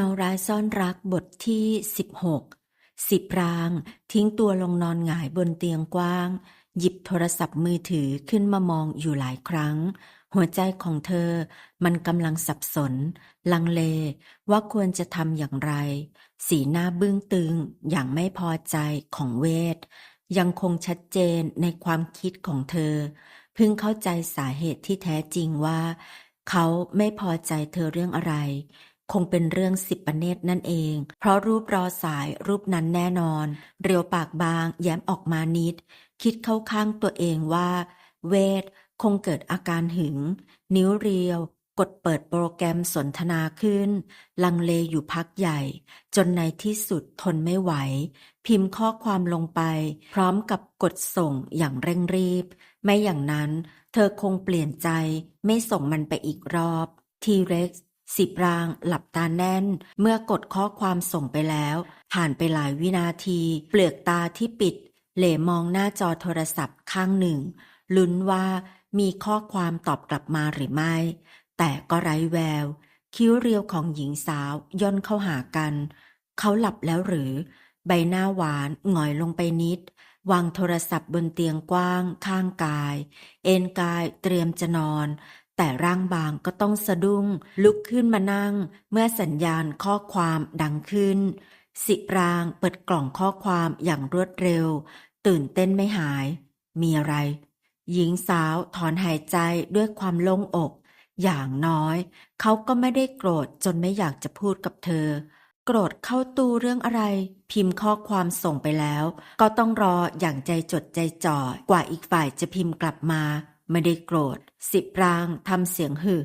เงาร้ายซ่อนรักบทที่ 16 สิบราง ทิ้งตัวลงนอนหงายบนเตียงกว้าง หยิบโทรศัพท์มือถือขึ้นมามองอยู่หลายครั้ง หัวใจของเธอมันกำลังสับสน ลังเล ว่าควรจะทำอย่างไร สีหน้าบึ้งตึงอย่างไม่พอใจของเวท ยังคงชัดเจนในความคิดของเธอ เพิ่งเข้าใจสาเหตุที่แท้จริงว่า เขาไม่พอใจเธอเรื่องอะไร คงเป็นเรื่องสิบประเนตรนั่นเอง เพราะรูปรอสายรูปนั้นแน่นอน เรียวปากบาง แย้มออกมานิด คิดเข้าข้างตัวเองว่า เวทคงเกิดอาการหึง นิ้วเรียว กดเปิดโปรแกรมสนทนาขึ้น ลังเลอยู่พักใหญ่ จนในที่สุดทนไม่ไหว พิมพ์ข้อความลงไป พร้อมกับกดส่งอย่างเร่งรีบ ไม่อย่างนั้น เธอคงเปลี่ยนใจ ไม่ส่งมันไปอีกรอบ ทีเร็กซ์ สิบรางหลับตาแน่น เมื่อกดข้อความส่งไปแล้ว ผ่านไปหลายวินาที เปลือกตาที่ปิด เหลมองหน้าจอโทรศัพท์ข้างหนึ่ง ลุ้นว่ามีข้อความตอบกลับมาหรือไม่ แต่ก็ไร้แวว คิ้วเรียวของหญิงสาวย่นเข้าหากัน เขาหลับแล้วหรือ ใบหน้าหวานหงอยลงไปนิด วางโทรศัพท์บนเตียงกว้าง ข้างกาย เอนกายเตรียมจะนอน แต่ร่างบางก็ต้องสะดุ้ง ลุกขึ้นมานั่ง เมื่อสัญญาณข้อความดังขึ้น สิรางเปิดกล่องข้อความอย่างรวดเร็ว ตื่นเต้นไม่หาย มีอะไร หญิงสาวถอนหายใจด้วยความโล่งอก อย่างน้อย เขาก็ไม่ได้โกรธจนไม่อยากจะพูดกับเธอ โกรธเข้าตู้เรื่องอะไร พิมพ์ข้อความส่งไปแล้ว ก็ต้องรออย่างใจจดใจจ่อกว่าอีกฝ่ายจะพิมพ์กลับมา ไม่ได้โกรธ สิบรางทำเสียงหึ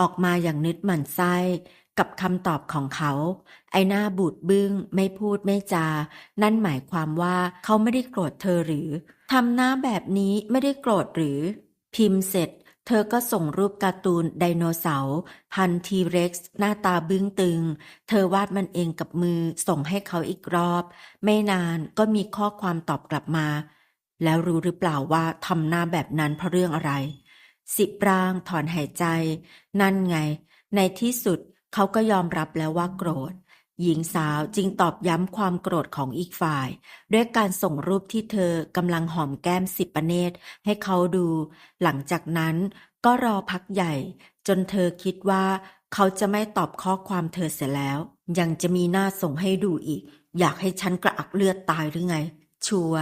ออกมาอย่างนึดหมันไส้กับคำตอบของเขา ไอหน้าบูดบึง้งไม่พูดไม่จา นั่นหมายความว่าเขาไม่ได้โกรธเธอหรือทำหน้าแบบนี้ไม่ได้โกรธหรือ พิมพ์เสร็จ เธอก็ส่งรูปการ์ตูนไดโนเสาร์พันทีเร็กซ์หน้าตาบึ้งตึง เธอวาดมันเองกับมือส่งให้เขาอีกรอบ ไม่นานก็มีข้อความตอบกลับมา แล้วรู้หรือเปล่าว่าทำหน้าแบบนั้นเพราะเรื่องอะไร สิบรางถอนหายใจ นั่นไง ในที่สุดเขาก็ยอมรับแล้วว่าโกรธ หญิงสาวจึงตอบย้ำความโกรธของอีกฝ่าย ด้วยการส่งรูปที่เธอกำลังหอมแก้มสิบประเนตรให้เขาดู หลังจากนั้นก็รอพักใหญ่ จนเธอคิดว่าเขาจะไม่ตอบข้อความเธอเสียแล้ว ยังจะมีหน้าส่งให้ดูอีก อยากให้ฉันกระอักเลือดตายหรือไง ชัว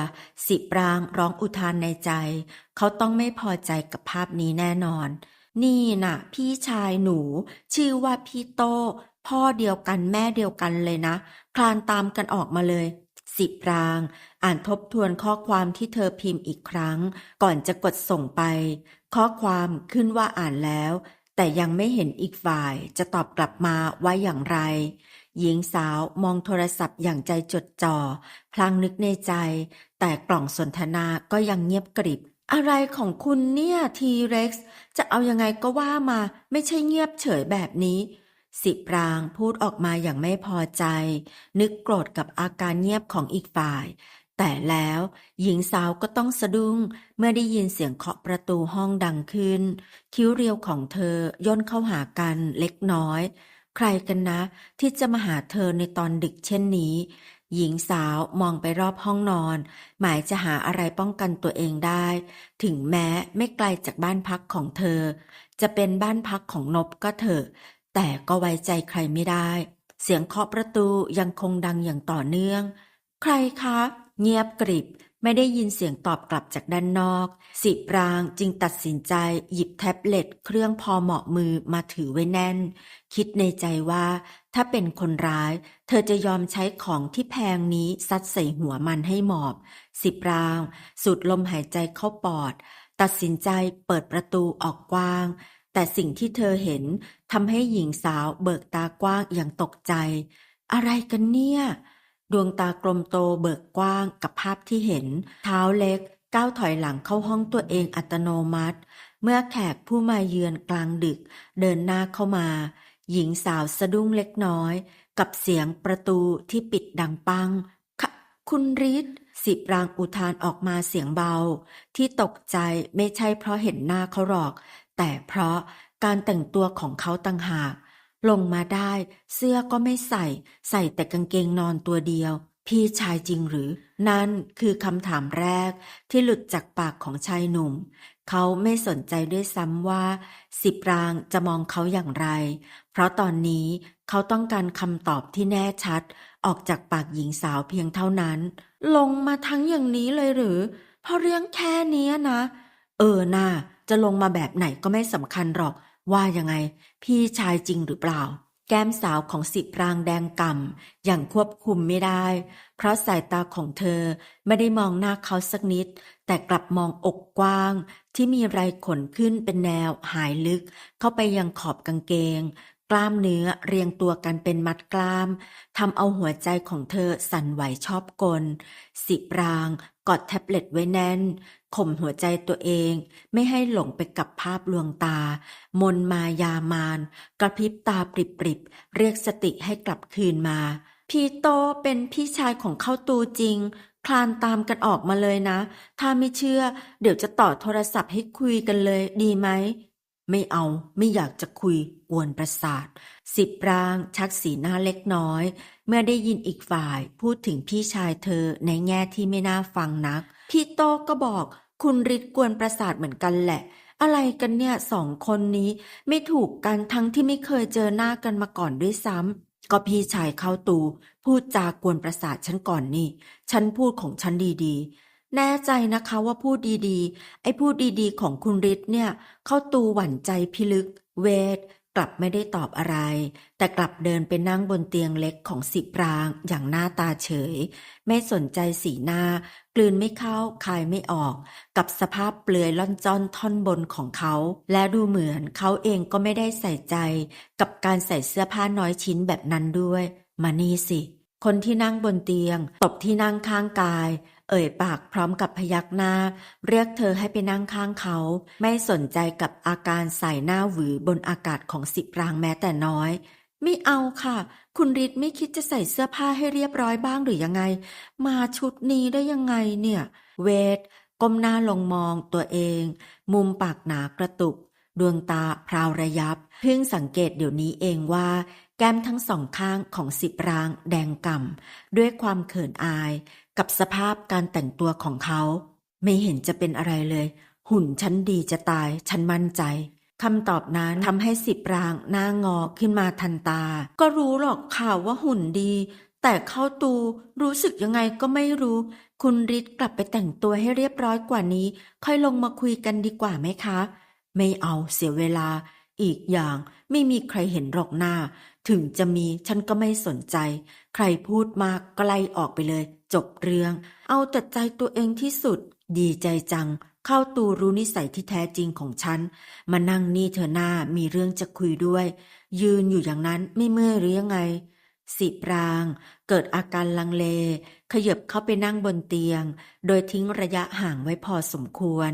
สิปรางร้องอุทานในใจ เขาต้องไม่พอใจกับภาพนี้แน่นอน นี่น่ะพี่ชายหนู ชื่อว่าพี่โต พ่อเดียวกันแม่เดียวกันเลยนะ คลานตามกันออกมาเลย สิบราง อ่านทบทวนข้อความที่เธอพิมพ์อีกครั้ง ก่อนจะกดส่งไป ข้อความขึ้นว่าอ่านแล้ว แต่ยังไม่เห็นอีกฝ่ายจะตอบกลับมาว่าอย่างไร หญิงสาวมองโทรศัพท์อย่างใจจดจ่อ พลางนึกในใจ แต่กล่องสนทนาก็ยังเงียบกริบ อะไรของคุณเนี่ยทีเร็กซ์จะเอายังไงก็ว่ามาไม่ใช่เงียบเฉยแบบนี้ สิปรางพูดออกมาอย่างไม่พอใจ นึกโกรธกับอาการเงียบของอีกฝ่าย แต่แล้วหญิงสาวก็ต้องสะดุ้ง เมื่อได้ยินเสียงเคาะประตูห้องดังขึ้น คิ้วเรียวของเธอย่นเข้าหากันเล็กน้อย ใครกันนะ ที่จะมาหาเธอในตอนดึกเช่นนี้ หญิงสาวมองไปรอบห้องนอน หมายจะหาอะไรป้องกันตัวเองได้ ถึงแม้ไม่ไกลจากบ้านพักของเธอ จะเป็นบ้านพักของนบก็เถอะ แต่ก็ไว้ใจใครไม่ได้ เสียงเคาะประตูยังคงดังอย่างต่อเนื่อง ใครคะ เงียบกริบ ไม่ได้ยินเสียงตอบกลับจากด้านนอก สิปรางจึงตัดสินใจหยิบแท็บเล็ตเครื่องพอเหมาะมือมาถือไว้แน่น คิดในใจว่า ถ้าเป็นคนร้าย เธอจะยอมใช้ของที่แพงนี้ซัดใส่หัวมันให้หมอบ สิปราง สูดลมหายใจเข้าปอด ตัดสินใจเปิดประตูออกกว้าง แต่สิ่งที่เธอเห็นทำให้หญิงสาวเบิกตากว้างอย่างตกใจ อะไรกันเนี่ย ดวงตากลมโตเบิกกว้างกับภาพที่เห็น เท้าเล็กก้าวถอยหลังเข้าห้องตัวเองอัตโนมัติ เมื่อแขกผู้มาเยือนกลางดึก เดินหน้าเข้ามา หญิงสาวสะดุ้งเล็กน้อย กับเสียงประตูที่ปิดดังปังค่ะคุณริศสิบรางอุทานออกมาเสียงเบา ที่ตกใจไม่ใช่เพราะเห็นหน้าเขาหรอก แต่เพราะการแต่งตัวของเขาต่างหาก ลงมาได้ เสื้อก็ไม่ใส่ ใส่แต่กางเกงนอนตัวเดียว พี่ชายจริงหรือ นั่นคือคำถามแรกที่หลุดจากปากของชายหนุ่ม เขาไม่สนใจด้วยซ้ำว่า สิบรางจะมองเขาอย่างไร เพราะตอนนี้เขาต้องการคำตอบที่แน่ชัด ออกจากปากหญิงสาวเพียงเท่านั้น ลงมาทั้งอย่างนี้เลยหรือพราะเรื่องแค่นี้นะ เออน่าจะลงมาแบบไหนก็ไม่สำคัญหรอก ว่ายังไง พี่ชายจริงหรือเปล่า แก้มสาวของสิบรางแดงก่ำอย่างควบคุมไม่ได้ เพราะสายตาของเธอไม่ได้มองหน้าเขาสักนิด แต่กลับมองอกกว้าง ที่มีไรขนขึ้นเป็นแนวหายลึก เข้าไปยังขอบกางเกง กล้ามเนื้อเรียงตัวกันเป็นมัดกล้ามทำเอาหัวใจของเธอสั่นไหวชอบกล สิบรางกอดแท็บเล็ตไว้แน่นข่มหัวใจตัวเอง ไม่ให้หลงไปกับภาพลวงตา มนมายามาน กระพริบตาปริบๆ เรียกสติให้กลับคืนมา พี่โตเป็นพี่ชายของเข้าตูจริง คลานตามกันออกมาเลยนะ ถ้าไม่เชื่อ เดี๋ยวจะต่อโทรศัพท์ให้คุยกันเลยดีไหม ไม่เอาไม่อยากจะคุยกวนประสาท สิบรางชักสีหน้าเล็กน้อย เมื่อได้ยินอีกฝ่ายพูดถึงพี่ชายเธอในแง่ที่ไม่น่าฟังนัก พี่โตก็บอกคุณริดกวนประสาทเหมือนกันแหละ อะไรกันเนี่ยสองคนนี้ไม่ถูกกันทั้งที่ไม่เคยเจอหน้ากันมาก่อนด้วยซ้ำก็พี่ชายเข้าตู พูดจากวนประสาทฉันก่อนนี่ ฉันพูดของฉันดีๆ แน่ใจนะคะว่าพูดดีๆ ไอ้พูดดีๆ ของคุณฤทธิ์เนี่ย เข้าตูหวั่นใจพิลึก เวท กลับไม่ได้ตอบอะไร แต่กลับเดินไปนั่งบนเตียงเล็กของสิบราง อย่างหน้าตาเฉย ไม่สนใจสีหน้า กลืนไม่เข้าคายไม่ออก กับสภาพเปลือยล่อนจ้อนท่อนบนของเขา และดูเหมือนเขาเองก็ไม่ได้ใส่ใจ กับการใส่เสื้อผ้าน้อยชิ้นแบบนั้นด้วย มานี่สิ คนที่นั่งบนเตียงตบที่นั่งข้างกาย เอ่ยปากพร้อมกับพยักหน้า เรียกเธอให้ไปนั่งข้างเขา ไม่สนใจกับอาการใส่หน้าหวือบนอากาศของสิบรางแม้แต่น้อย ไม่เอาค่ะ คุณฤทธิ์ไม่คิดจะใส่เสื้อผ้าให้เรียบร้อยบ้างหรือยังไง มาชุดนี้ได้ยังไงเนี่ย เวท ก้มหน้าลงมองตัวเอง มุมปากหนากระตุก ดวงตาพราวระยับ เพิ่งสังเกตเดี๋ยวนี้เองว่าแก้มทั้งสองข้างของสิบรางแดงก่ำด้วยความเขินอาย กับสภาพการแต่งตัวของเขา ไม่เห็นจะเป็นอะไรเลย หุ่นฉันดีจะตาย ฉันมั่นใจคำตอบนั้นทำให้สิบรางหน้างอขึ้นมาทันตา ก็รู้หรอกข่าวว่าหุ่นดี แต่เข้าตูรู้สึกยังไงก็ไม่รู้ คุณฤทธิ์กลับไปแต่งตัวให้เรียบร้อยกว่านี้ ค่อยลงมาคุยกันดีกว่าไหมคะ ไม่เอาเสียเวลา อีกอย่างไม่มีใครเห็นหรอกหน้า ถึงจะมีฉันก็ไม่สนใจ ใครพูดมากก็ไล่ออกไปเลย จบเรื่อง เอาแต่ใจตัวเองที่สุด ดีใจจัง เข้าตูรู้นิสัยที่แท้จริงของฉัน มานั่งนี่เธอหน้ามีเรื่องจะคุยด้วย ยืนอยู่อย่างนั้นไม่เมื่อยหรือยังไง สิปราง เกิดอาการลังเล ขยับเข้าไปนั่งบนเตียง โดยทิ้งระยะห่างไว้พอสมควร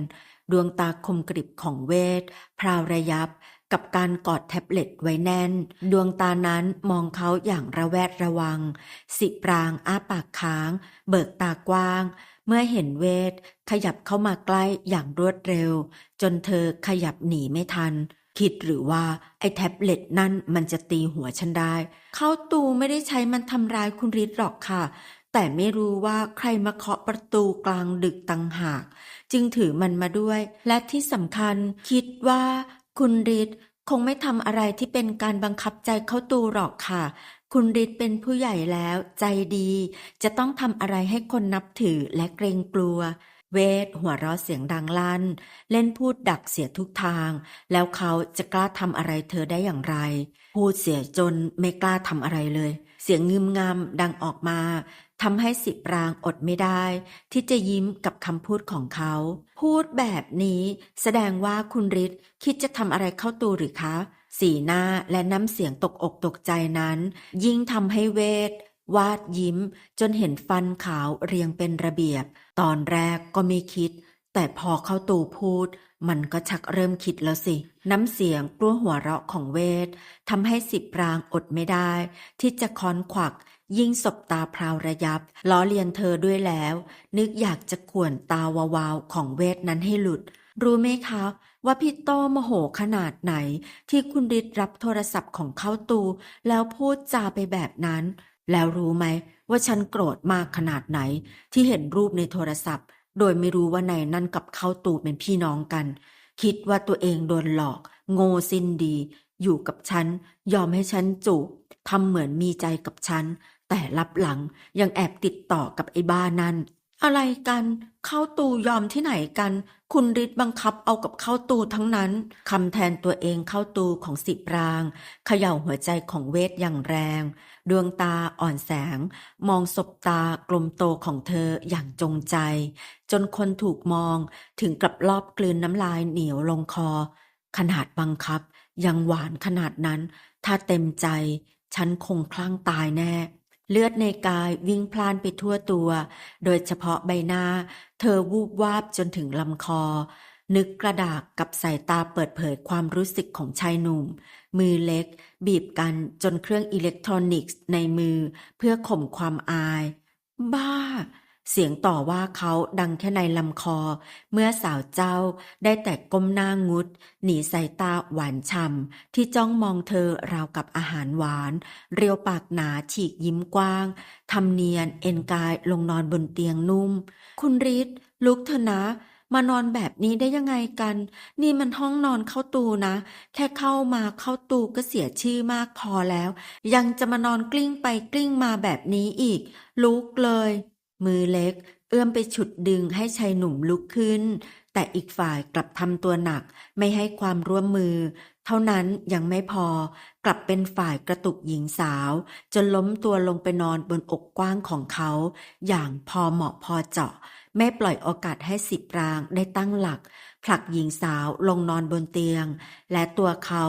ดวงตาคมกริบของเวท พราวระยับ กับการกอดแท็บเล็ตไว้แน่น ดวงตานั้นมองเขาอย่างระแวดระวัง สิปรางอ้าปากค้าง เบิกตากว้าง เมื่อเห็นเวท ขยับเข้ามาใกล้อย่างรวดเร็ว จนเธอขยับหนีไม่ทัน คิดหรือว่า ไอ้แท็บเล็ตนั่นมันจะตีหัวฉันได้ เขาตูไม่ได้ใช้มันทำร้ายคุณฤทธิ์หรอกค่ะแต่ไม่รู้ว่าใครมาเคาะประตูกลางดึกตังหาก จึงถือมันมาด้วย และที่สำคัญคิดว่า คุณฤทธิ์คงไม่ทำอะไรที่เป็นการบังคับใจเข้าตูหรอกค่ะ คุณฤทธิ์เป็นผู้ใหญ่แล้วใจดี จะต้องทำอะไรให้คนนับถือและเกรงกลัว เวทหัวเราะเสียงดังลั่น เล่นพูดดักเสียทุกทาง แล้วเขาจะกล้าทำอะไรเธอได้อย่างไร พูดเสียจนไม่กล้าทำอะไรเลย เสียงงึมงำดังออกมา ทำให้สิปรางอดไม่ได้ ที่จะยิ้มกับคำพูดของเขา พูดแบบนี้แสดงว่าคุณฤทธิ์คิดจะทำอะไรเข้าตูหรือคะ สีหน้าและน้ำเสียงตกอกตกใจนั้น ยิ่งทำให้เวท วาดยิ้ม จนเห็นฟันขาวเรียงเป็นระเบียบ ตอนแรกก็ไม่คิด แต่พอเข้าตูพูด มันก็ชักเริ่มคิดแล้วสิ น้ำเสียงกลัวหัวเราะของเวททำให้สิบรางอดไม่ได้ ที่จะค้อนขวัก ยิ่งสบตาพราวระยับ ล้อเลียนเธอด้วยแล้ว นึกอยากจะข่วนตาวาวๆของเวทนั้นให้หลุด รู้ไหมคะ ว่าพี่โตโมโหขนาดไหน ที่คุณฤทธิ์รับโทรศัพท์ของเขาตู แล้วพูดจาไปแบบนั้น แล้วรู้ไหม ว่าฉันโกรธมากขนาดไหน ที่เห็นรูปในโทรศัพท์ โดยไม่รู้ว่าในนั่นกับเขาตูเป็นพี่น้องกัน คิดว่าตัวเองโดนหลอก โง่สิ้นดี อยู่กับฉัน ยอมให้ฉันจูบทำเหมือนมีใจกับฉัน แต่ลับหลังยังแอบติดต่อกับไอ้บ้านั่น อะไรกัน เข้าตูยอมที่ไหนกัน คุณฤทธิ์บังคับเอากับเข้าตูทั้งนั้นคำแทนตัวเองเข้าตูของสิบรางเขย่าหัวใจของเวทอย่างแรง ดวงตาอ่อนแสง มองศบตากลมโตของเธออย่างจงใจ จนคนถูกมองถึงกับรอบกลืนน้ำลายเหนียวลงคอ ขนาดบังคับยังหวานขนาดนั้น ถ้าเต็มใจ ฉันคงคลั่งตายแน่ เลือดในกายวิ่งพล่านไปทั่วตัว โดยเฉพาะใบหน้า เธอวูบวาบจนถึงลำคอ นึกกระดากกับสายตาเปิดเผยความรู้สึกของชายหนุ่ม มือเล็ก บีบกันจนเครื่องอิเล็กทรอนิกส์ในมือเพื่อข่มความอาย บ้า เสียงต่อว่าเขาดังแค่ในลำคอ เมื่อสาวเจ้าได้แต่ก้มหน้างุด หนีสายตาหวานฉ่ำที่จ้องมองเธอราวกับอาหารหวาน เรียวปากหนาฉีกยิ้มกว้างทำเนียนเอ็นกายลงนอนบนเตียงนุ่ม คุณฤทธิ์ลุกเถอะนะมานอนแบบนี้ได้ยังไงกัน นี่มันห้องนอนเข้าตูนะ แค่เข้ามาเข้าตูก็เสียชื่อมากพอแล้ว ยังจะมานอนกลิ้งไปกลิ้งมาแบบนี้อีก ลุกเลย มือเล็ก เอื้อมไปฉุดดึงให้ชายหนุ่มลุกขึ้น แต่อีกฝ่ายกลับทำตัวหนักไม่ให้ความร่วมมือ เท่านั้นยังไม่พอกลับเป็นฝ่ายกระตุกหญิงสาว จนล้มตัวลงไปนอนบนอกกว้างของเขา อย่างพอเหมาะพอเจาะ ไม่ปล่อยโอกาสให้สิบรางได้ตั้งหลัก ผลักหญิงสาวลงนอนบนเตียง และตัวเขา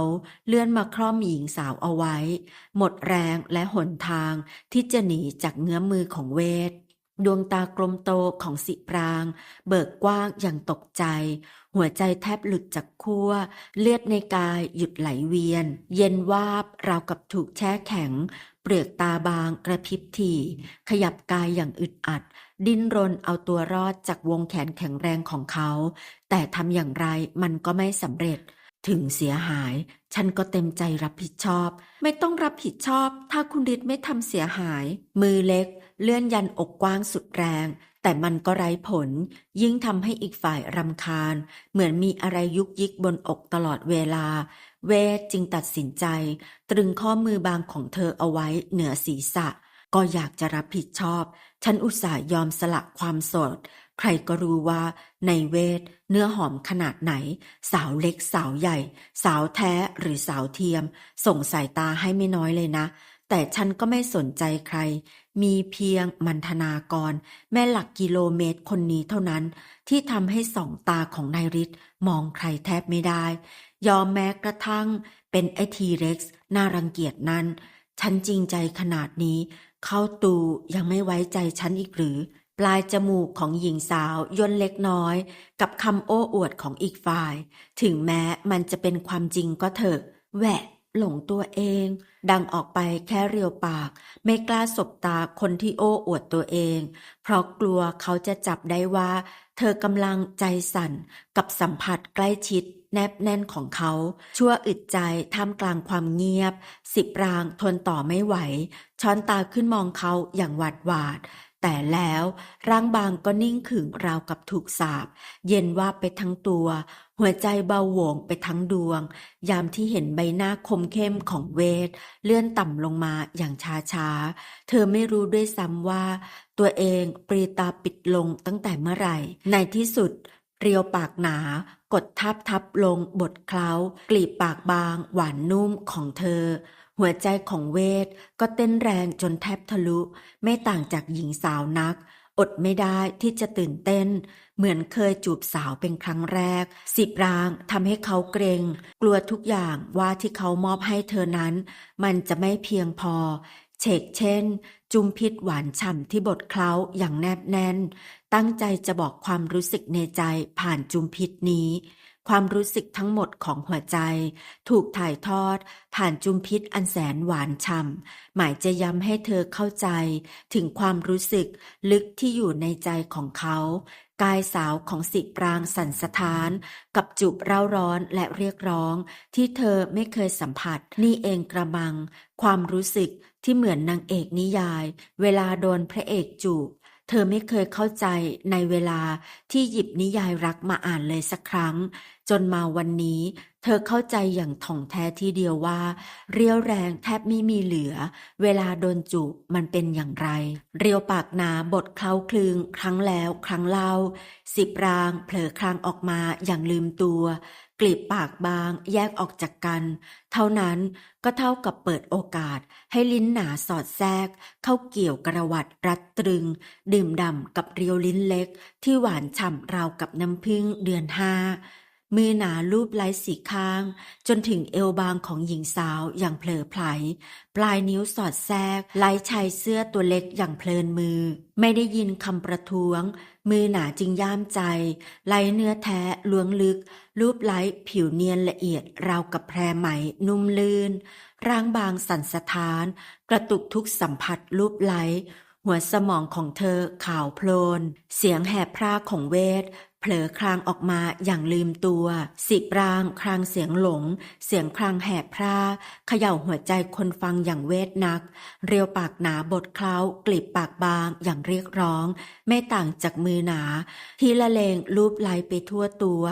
เลื่อนมาคล่อมหญิงสาวเอาไว้ หมดแรงและหนทางที่จะหนีจากเงื้อมมือของเวท ดวงตากลมโตของสิปราง เบิกกว้างอย่างตกใจ หัวใจแทบหลุดจากขั้ว เลือดในกายหยุดไหลเวียน เย็นวาบราวกับถูกแช่แข็ง เปลือกตาบางกระพริบถี่ขยับกายอย่างอึดอัด ดิ้นรนเอาตัวรอดจากวงแขนแข็งแรงของเขา แต่ทำอย่างไรมันก็ไม่สำเร็จ ถึงเสียหาย ฉันก็เต็มใจรับผิดชอบ ไม่ต้องรับผิดชอบ ถ้าคุณฤทธิ์ไม่ทำเสียหาย มือเล็ก เลื่อนยันอกกว้างสุดแรง แต่มันก็ไร้ผล ยิ่งทำให้อีกฝ่ายรำคาญ เหมือนมีอะไรยุกยิกบนอกตลอดเวลา เวทจึงตัดสินใจ ตรึงข้อมือบางของเธอเอาไว้เหนือศีรษะ ก็อยากจะรับผิดชอบ ฉันอุตส่าห์ยอมสละความโสด ใครก็รู้ว่า ในเวท เนื้อหอมขนาดไหน สาวเล็กสาวใหญ่ สาวแท้หรือสาวเทียม ส่งสายตาให้ไม่น้อยเลยนะแต่ฉันก็ไม่สนใจใคร มีเพียงมันธนากร แม่หลักกิโลเมตรคนนี้เท่านั้น ที่ทำให้สองตาของนายฤทธิ์มองใครแทบไม่ได้ ยอมแม้กระทั่ง เป็นไอทีเร็กซ์น่ารังเกียจนั้น ฉันจริงใจขนาดนี้ เข้าตูยังไม่ไว้ใจฉันอีกหรือ ปลายจมูกของหญิงสาวย่นเล็กน้อย กับคำโอ้อวดของอีกฝ่าย ถึงแม้มันจะเป็นความจริงก็เถอะแหวะ หลงตัวเอง ดังออกไปแค่เรียวปาก ไม่กล้าสบตาคนที่โอ้อวดตัวเอง เพราะกลัวเขาจะจับได้ว่า เธอกำลังใจสั่นกับสัมผัสใกล้ชิดแนบแน่นของเขา ชั่วอึดใจท่ามกลางความเงียบ สิบรางทนต่อไม่ไหว ช้อนตาขึ้นมองเขาอย่างหวาดหวาด แต่แล้วร่างบางก็นิ่งขึงราวกับถูกสาบ เย็นว่าไปทั้งตัว หัวใจเบาหวงไปทั้งดวง ยามที่เห็นใบหน้าคมเข้มของเวท เลื่อนต่ำลงมาอย่างช้าช้าๆเธอไม่รู้ด้วยซ้ำว่า ตัวเองปรีตาปิดลงตั้งแต่เมื่อไหร่ ในที่สุดเรียวปากหนากดทับทับลงบทเคล้ากลีบปากบาง หวานนุ่มของเธอ หัวใจของเวทก็เต้นแรงจนแทบทะลุ ไม่ต่างจากหญิงสาวนัก อดไม่ได้ที่จะตื่นเต้น เหมือนเคยจูบสาวเป็นครั้งแรก สิบรางทำให้เขาเกรง กลัวทุกอย่างว่าที่เขามอบให้เธอนั้น มันจะไม่เพียงพอเชกเช่น จุมพิษหวานฉ่ำที่บทเคล้าอย่างแนบแน่น ตั้งใจจะบอกความรู้สึกในใจผ่านจุมพิษนี้ ความรู้สึกทั้งหมดของหัวใจ ถูกถ่ายทอด ผ่านจุมพิษอันแสนหวานฉ่ำหมายจะย้ำให้เธอเข้าใจ ถึงความรู้สึกลึกที่อยู่ในใจของเขา กายสาวของสิปรางสั่นสะท้าน กับจุบเร่าร้อนและเรียกร้อง ที่เธอไม่เคยสัมผัส นี่เองกระมัง ความรู้สึกที่เหมือนนางเอกนิยาย เวลาโดนพระเอกจูบ เธอไม่เคยเข้าใจในเวลาที่หยิบนิยายรักมาอ่านเลยสักครั้ง จนมาวันนี้ เธอเข้าใจอย่างถ่องแท้ทีเดียวว่า เรียวแรงแทบไม่มีเหลือ เวลาโดนจูบมันเป็นอย่างไร เรียวปากหนาบทเคล้าคลึง ครั้งแล้วครั้งเล่า สิบรางเผลอคลางออกมาอย่างลืมตัว กลีบปากบางแยกออกจากกัน เท่านั้นก็เท่ากับเปิดโอกาสให้ลิ้นหนาสอดแทรก เข้าเกี่ยวกระวัดรัดตรึง ดื่มด่ำกับเรียวลิ้นเล็ก ที่หวานฉ่ำราวกับน้ำพึ่งเดือนห้า มือหนาลูบไล้สีข้าง จนถึงเอวบางของหญิงสาวอย่างเผลอไผล ปลายนิ้วสอดแทรกไล้ชายเสื้อตัวเล็กอย่างเพลินมือ ไม่ได้ยินคำประท้วง มือหนาจึงย่ามใจ ไล้เนื้อแท้ล้วงลึก รูปไล้ผิวเนียนละเอียดราวกับแพรไหมนุ่มลื่น ร่างบางสั่นสะท้าน กระตุกทุกสัมผัสรูปไล้หัวสมองของเธอขาวโพลน เสียงแหบพร่าของเวท ผลอคลางออกมาอย่างลืมตัว สิบรางคลางเสียงหลง เสียงคลางแหบพร่าเขย่าหัวใจคนฟังอย่างเวทนัก เรียวปากหนาบทเคล้ากลีบปากบางอย่างเรียกร้อง ไม่ต่างจากมือหนา ทีละเลงรูปไลไปทั่วตัว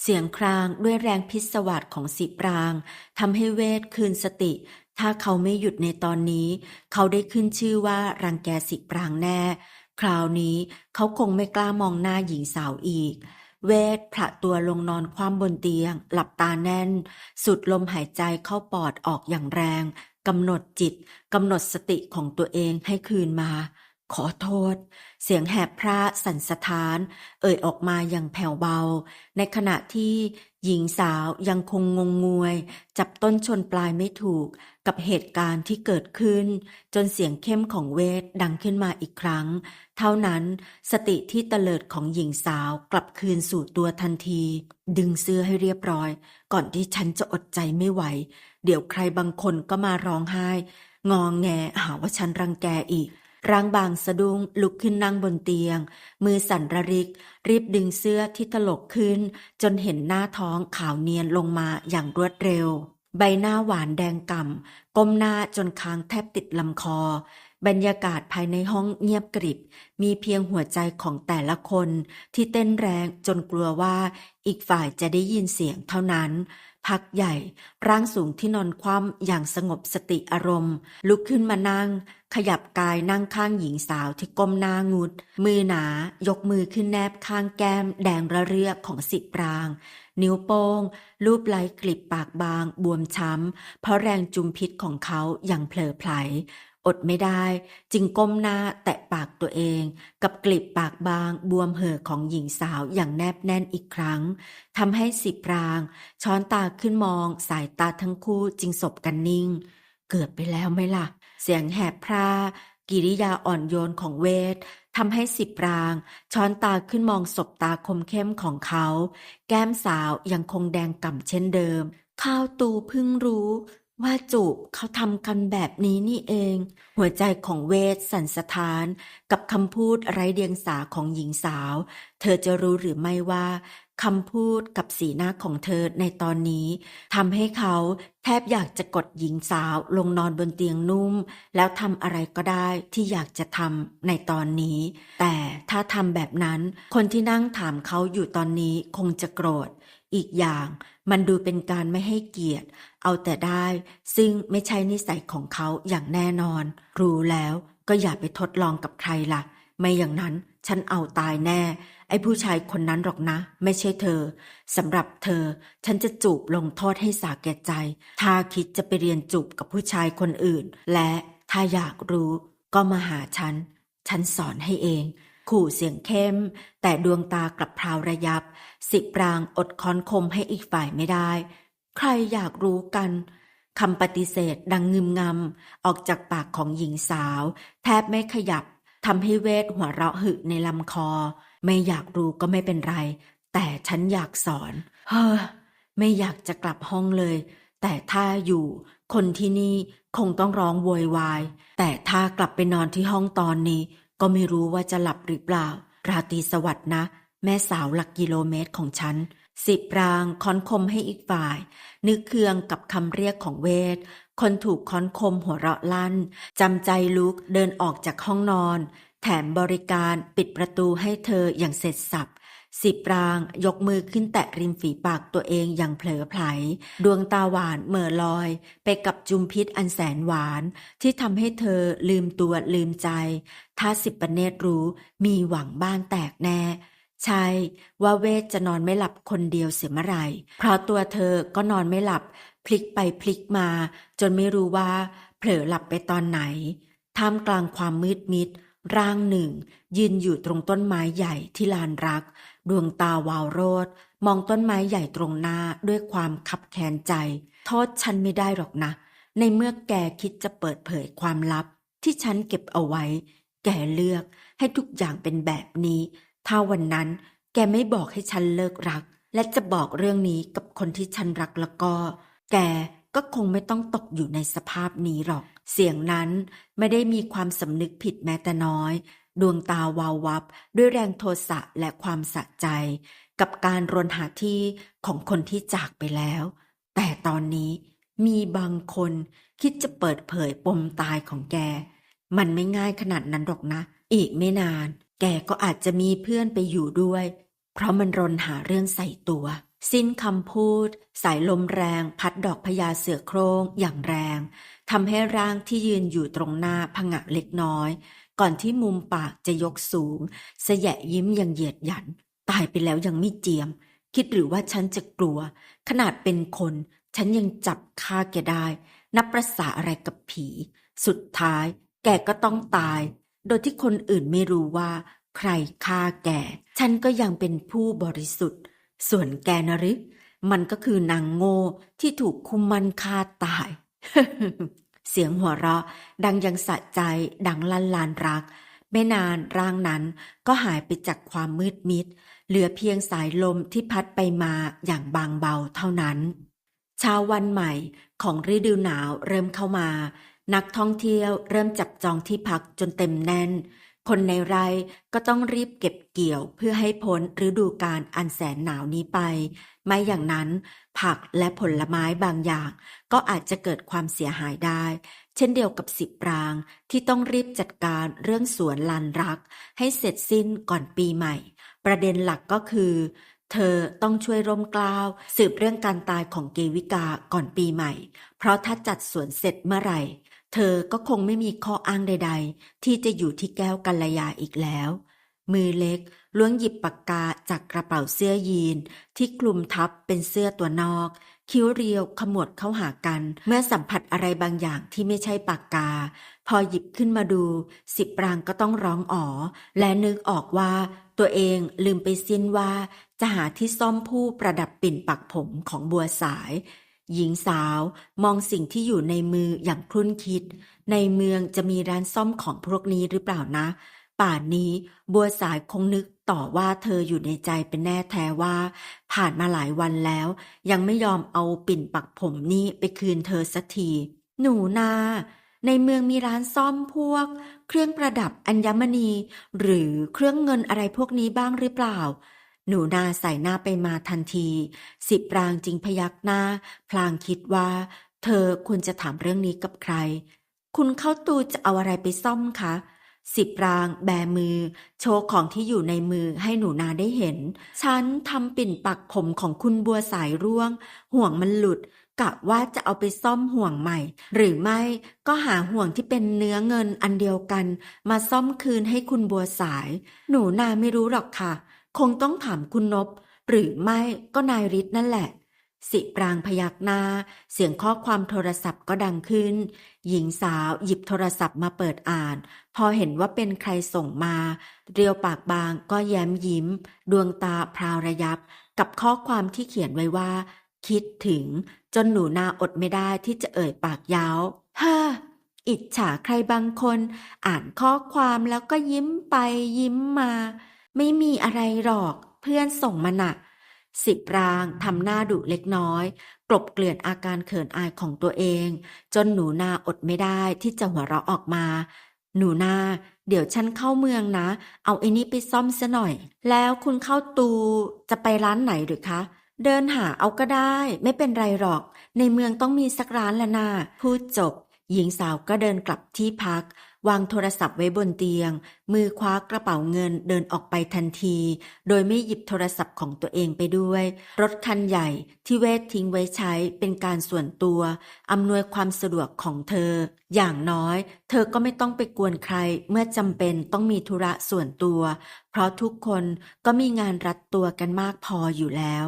เสียงครางด้วยแรงพิศวาสของสิปรางทำให้เวทคืนสติ ถ้าเขาไม่หยุดในตอนนี้ เขาได้ขึ้นชื่อว่ารังแกสิปรางแน่ คราวนี้เขาคงไม่กล้ามองหน้าหญิงสาวอีก เวทผละตัวลงนอนคว่ำบนเตียง หลับตาแน่น สุดลมหายใจเข้าปอดออกอย่างแรงกำหนดจิตกำหนดสติของตัวเองให้คืนมา ขอโทษ เสียงแหบพระสั่นสะท้าน เอ่ยออกมาอย่างแผ่วเบา ในขณะที่หญิงสาวยังคงงงงวย จับต้นชนปลายไม่ถูกกับเหตุการณ์ที่เกิดขึ้น จนเสียงเข้มของเวทดังขึ้นมาอีกครั้ง เท่านั้นสติที่เตลิดของหญิงสาวกลับคืนสู่ตัวทันที ดึงเสื้อให้เรียบร้อย ก่อนที่ฉันจะอดใจไม่ไหว เดี๋ยวใครบางคนก็มาร้องไห้ งองแงหาว่าฉันรังแกอีก ร่างบางสะดุ้งลุกขึ้นนั่งบนเตียง มือสั่นระริก รีบดึงเสื้อที่ถลกขึ้น จนเห็นหน้าท้องขาวเนียนลงมาอย่างรวดเร็ว ใบหน้าหวานแดงก่ำก้มหน้าจนคางแทบติดลำคอ บรรยากาศภายในห้องเงียบกริบ มีเพียงหัวใจของแต่ละคนที่เต้นแรงจนกลัวว่าอีกฝ่ายจะได้ยินเสียงเท่านั้น พักใหญ่ ร่างสูงที่นอนคว่ำอย่างสงบสติอารมณ์ ลุกขึ้นมานั่ง ขยับกายนั่งข้างหญิงสาวที่ก้มหน้างุด มือหนายกมือขึ้นแนบข้างแก้ม แดงระเรื่อของสิปราง นิ้วโป้งลูบไล้กลิบปากบาง บวมช้ำ เพราะแรงจุมพิษของเขาอย่างเผลอไผล อดไม่ได้ จึงก้มหน้าแตะปากตัวเอง กับกลีบปากบางบวมเห่อของหญิงสาวอย่างแนบแน่นอีกครั้งทำให้สิปราง ช้อนตาขึ้นมองสายตาทั้งคู่จึงสบกันนิ่ง เกือบไปแล้วไหมล่ะ เสียงแหบพร่ากิริยาอ่อนโยนของเวททำให้สิปราง ช้อนตาขึ้นมองศบตาคมเข้มของเขา แก้มสาวยังคงแดงก่ำเช่นเดิม ข้าวตูเพิ่งรู้ ว่าจูบเขาทำกันแบบนี้นี่เอง หัวใจของเวทสั่นสะท้าน กับคำพูดไร้เดียงสาของหญิงสาว เธอจะรู้หรือไม่ว่าคำพูดกับสีหน้าของเธอในตอนนี้ทำให้เขาแทบอยากจะกดหญิงสาวลงนอนบนเตียงนุ่ม แล้วทำอะไรก็ได้ที่อยากจะทำในตอนนี้ แต่ถ้าทำแบบนั้น คนที่นั่งถามเขาอยู่ตอนนี้คงจะโกรธ อีกอย่าง มันดูเป็นการไม่ให้เกียรติ เอาแต่ได้ ซึ่งไม่ใช่นิสัยของเขาอย่างแน่นอน รู้แล้วก็อย่าไปทดลองกับใครล่ะ ไม่อย่างนั้นฉันเอาตายแน่ ไอ้ผู้ชายคนนั้นหรอกนะ ไม่ใช่เธอสำหรับเธอ ฉันจะจูบลงโทษให้สาแก่ใจ ถ้าคิดจะไปเรียนจูบกับผู้ชายคนอื่น และถ้าอยากรู้ ก็มาหาฉัน ฉันสอนให้เอง ขู่เสียงเข้ม แต่ดวงตากลับพราวระยับ สิปรางอดค้อนคมให้อีกฝ่ายไม่ได้ ใครอยากรู้กันคำปฏิเสธดังงึมงำออกจากปากของหญิงสาว แทบไม่ขยับทำให้เวทหัวเราะหึในลำคอ ไม่อยากรู้ก็ไม่เป็นไร แต่ฉันอยากสอน เฮ้อไม่อยากจะกลับห้องเลย แต่ถ้าอยู่ คนที่นี่คงต้องร้องโวยวาย แต่ถ้ากลับไปนอนที่ห้องตอนนี้ ก็ไม่รู้ว่าจะหลับหรือเปล่า ราตรีสวัสดิ์นะ แม่สาวหลักกิโลเมตรของฉัน สิบรางค้อนคมให้อีกฝ่าย นึกเคืองกับคำเรียกของเวท คนถูกค้อนคมหัวเราะลั่นจำใจลุกเดินออกจากห้องนอน แถมบริการปิดประตูให้เธออย่างเสร็จสับ สิบรางยกมือขึ้นแตะริมฝีปากตัวเองอย่างเผลอไผล ดวงตาหวานเหม่อลอย ไปกับจุมพิษอันแสนหวาน ที่ทำให้เธอลืมตัวลืมใจ ถ้าสิบปเนตรรู้มีหวังบ้านแตกแน่ใช่ว่าเวทจะนอนไม่หลับคนเดียวเสียเมื่อไหร่ เพราะตัวเธอก็นอนไม่หลับ พลิกไปพลิกมา จนไม่รู้ว่า เผลอหลับไปตอนไหน ท่ามกลางความมืดมิด ร่างหนึ่ง ยืนอยู่ตรงต้นไม้ใหญ่ที่ลานรัก ดวงตาวาวโรดมองต้นไม้ใหญ่ตรงหน้าด้วยความคับแค้นใจ โทษฉันไม่ได้หรอกนะ ในเมื่อแกคิดจะเปิดเผยความลับ ที่ฉันเก็บเอาไว้ แกเลือกให้ทุกอย่างเป็นแบบนี้ ถ้าวันนั้นแกไม่บอกให้ฉันเลิกรัก และจะบอกเรื่องนี้กับคนที่ฉันรักแล้วก็ แกก็คงไม่ต้องตกอยู่ในสภาพนี้หรอก เสียงนั้นไม่ได้มีความสำนึกผิดแม้แต่น้อยดวงตาวาววับด้วยแรงโทสะและความสะใจ กับการรนหาที่ของคนที่จากไปแล้ว แต่ตอนนี้มีบางคนคิดจะเปิดเผยปมตายของแก มันไม่ง่ายขนาดนั้นหรอกนะ อีกไม่นาน แกก็อาจจะมีเพื่อนไปอยู่ด้วย เพราะมันรนหาเรื่องใส่ตัว สิ้นคำพูด สายลมแรง พัดดอกพญาเสือโครงอย่างแรงทำให้ร่างที่ยืนอยู่ตรงหน้าผงะเล็กน้อย ก่อนที่มุมปากจะยกสูงเสยะยิ้มย่างเหยียดหยัน ตายไปแล้วยังไม่เจียม คิดหรือว่าฉันจะกลัว ขนาดเป็นคน ฉันยังจับฆ่าแกได้ นับประสาอะไรกับผี สุดท้าย แกก็ต้องตาย โดยที่คนอื่นไม่รู้ว่า ใครฆ่าแก ฉันก็ยังเป็นผู้บริสุทธิ์ ส่วนแกนรือมันก็คือนางโง่ที่ถูกคุมมันฆ่าตาย เสียงหัวเราะ ดังยังสะใจ ดังลั่นลานรัก ไม่นานร่างนั้นก็หายไปจากความมืดมิด เหลือเพียงสายลมที่พัดไปมาอย่างบางเบาเท่านั้น เช้าวันใหม่ของฤดูหนาวเริ่มเข้ามา นักท่องเที่ยวเริ่มจับจองที่พักจนเต็มแน่น คนในไร่ก็ต้องรีบเก็บเกี่ยวเพื่อให้พ้นฤดูกาลอันแสนหนาวนี้ไป ไม่อย่างนั้น ผักและผลไม้บางอย่าง ก็อาจจะเกิดความเสียหายได้ เช่นเดียวกับสิบรางที่ต้องรีบจัดการเรื่องสวนลานรัก ให้เสร็จสิ้นก่อนปีใหม่ ประเด็นหลักก็คือ เธอต้องช่วยร่มกล้าวสืบเรื่องการตายของเกวิกาก่อนปีใหม่ เพราะถ้าจัดสวนเสร็จเมื่อไหร่ เธอก็คงไม่มีข้ออ้างใด ๆ ที่จะอยู่ที่แก้วกัลยาอีกแล้ว มือเล็กล้วงหยิบปากกาจากกระเป๋าเสื้อยีน ที่คลุมทับเป็นเสื้อตัวนอก คิ้วเรียวขมวดเข้าหากัน เมื่อสัมผัสอะไรบางอย่างที่ไม่ใช่ปากกา พอหยิบขึ้นมาดู สิบปรางก็ต้องร้องอ๋อ และนึกออกว่า ตัวเองลืมไปสิ้นว่า จะหาที่ซ่อมผู้ประดับปิ่นปักผมของบัวสาย หญิงสาวมองสิ่งที่อยู่ในมืออย่างครุ่นคิด ในเมืองจะมีร้านซ่อมของพวกนี้หรือเปล่านะ ป่านนี้บัวสายคงนึกต่อว่าเธออยู่ในใจเป็นแน่แท้ว่า ผ่านมาหลายวันแล้ว ยังไม่ยอมเอาปิ่นปักผมนี่ไปคืนเธอสักที หนูนาในเมืองมีร้านซ่อมพวก เครื่องประดับอัญมณี หรือเครื่องเงินอะไรพวกนี้บ้างหรือเปล่า หนูนาใส่หน้าไปมาทันที สิบรางจึงพยักหน้า พลางคิดว่า เธอควรจะถามเรื่องนี้กับใคร คุณเข้าตูจะเอาอะไรไปซ่อมคะสิบรางแบมือ โชว์ของที่อยู่ในมือให้หนูนาได้เห็น ฉันทำปิ่นปักผมของคุณบัวสายร่วง ห่วงมันหลุดกะว่าจะเอาไปซ่อมห่วงใหม่ หรือไม่ก็หาห่วงที่เป็นเนื้อเงินอันเดียวกัน มาซ่อมคืนให้คุณบัวสาย หนูนาไม่รู้หรอกค่ะ คงต้องถามคุณนบ หรือไม่ก็นายฤทธิ์นั่นแหละ สิปรางพยักหน้า เสียงข้อความโทรศัพท์ก็ดังขึ้น หญิงสาวหยิบโทรศัพท์มาเปิดอ่าน พอเห็นว่าเป็นใครส่งมา เรียวปากบางก็แย้มยิ้ม ดวงตาพราวระยับ กับข้อความที่เขียนไว้ว่า คิดถึง จนหนูนาอดไม่ได้ที่จะเอ่ยปากยาวฮ่าอิจฉาใครบางคน อ่านข้อความแล้วก็ยิ้มไปยิ้มมา ไม่มีอะไรหรอกเพื่อนส่งมาน่ะสิบรางทำหน้าดุเล็กน้อย กลบเกลื่อนอาการเขินอายของตัวเอง จนหนูนาอดไม่ได้ที่จะหัวเราะออกมา หนูนาเดี๋ยวฉันเข้าเมืองนะ เอาไอ้นี่ไปซ่อมซะหน่อย แล้วคุณเข้าตูจะไปร้านไหนหรือคะ เดินหาเอาก็ได้ไม่เป็นไรหรอก ในเมืองต้องมีสักร้านละนาพูดจบ หญิงสาวก็เดินกลับที่พัก วางโทรศัพท์ไว้บนเตียง มือคว้ากระเป๋าเงินเดินออกไปทันที โดยไม่หยิบโทรศัพท์ของตัวเองไปด้วย รถคันใหญ่ที่เวททิ้งไว้ใช้เป็นการส่วนตัวอำนวยความสะดวกของเธอ อย่างน้อย เธอก็ไม่ต้องไปกวนใคร เมื่อจำเป็นต้องมีธุระส่วนตัว เพราะทุกคนก็มีงานรัดตัวกันมากพออยู่แล้ว